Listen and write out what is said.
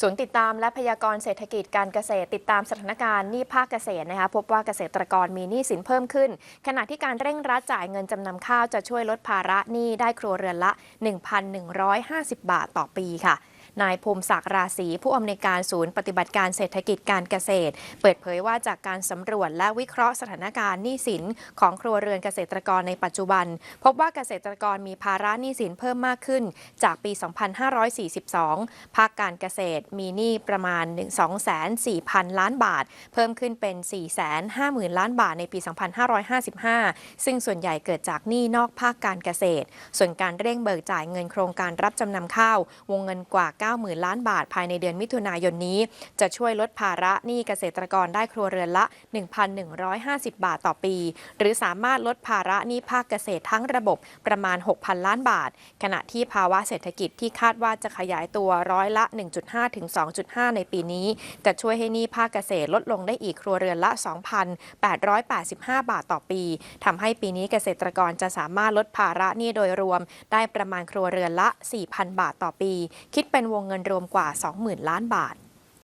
ศูนย์ติดตามและพยากรณ์เศรษฐกิจการเกษตรติดตามสถานการณ์หนี้ภาคเกษตรนะคะพบว่าเกษตรกรมีหนี้สินเพิ่มขึ้น ขณะที่การเร่งรัดจ่ายเงินจำนำข้าวจะช่วยลดภาระหนี้ได้ครัวเรือนละ 1,150 บาทต่อปีค่ะ นายภูมิศักดิ์ราศีผู้อำนวยการศูนย์ปฏิบัติการเศรษฐกิจการเกษตร เปิดเผยว่าจากการสำรวจและวิเคราะห์สถานการณ์หนี้สินของครัวเรือนเกษตรกรในปัจจุบัน พบว่าเกษตรกรมีภาระหนี้สินเพิ่มมากขึ้น จากปี 2542 ภาคการเกษตรมีหนี้ประมาณ 2,400,000ล้านบาท เพิ่มขึ้นเป็น 450,000 ล้านบาทในปี 2555 ซึ่งส่วนใหญ่เกิดจากหนี้นอกภาคการเกษตร ส่วนการเร่งเบิกจ่ายเงินโครงการรับจำนำข้าว วงเงินกว่า90,000 ล้านบาทภายในเดือนมิถุนายนนี้ จะช่วยลดภาระหนี้เกษตรกรได้ครัวเรือนละ 1,150 บาทต่อปี หรือสามารถลดภาระหนี้ภาคเกษตรทั้งระบบประมาณ 6,000 ล้านบาท ขณะที่ภาวะเศรษฐกิจที่คาดว่าจะขยายตัวร้อยละ 1.5 ถึง 2.5 ในปีนี้ จะช่วยให้หนี้ภาคเกษตรลดลงได้อีกครัวเรือนละ 2,885 บาทต่อปีทำให้ปีนี้เกษตรกรจะสามารถลดภาระหนี้โดยรวม ได้ประมาณครัวเรือนละ 4,000 บาทต่อปี คิดเป็นวงเงินรวมกว่า 20,000 ล้านบาท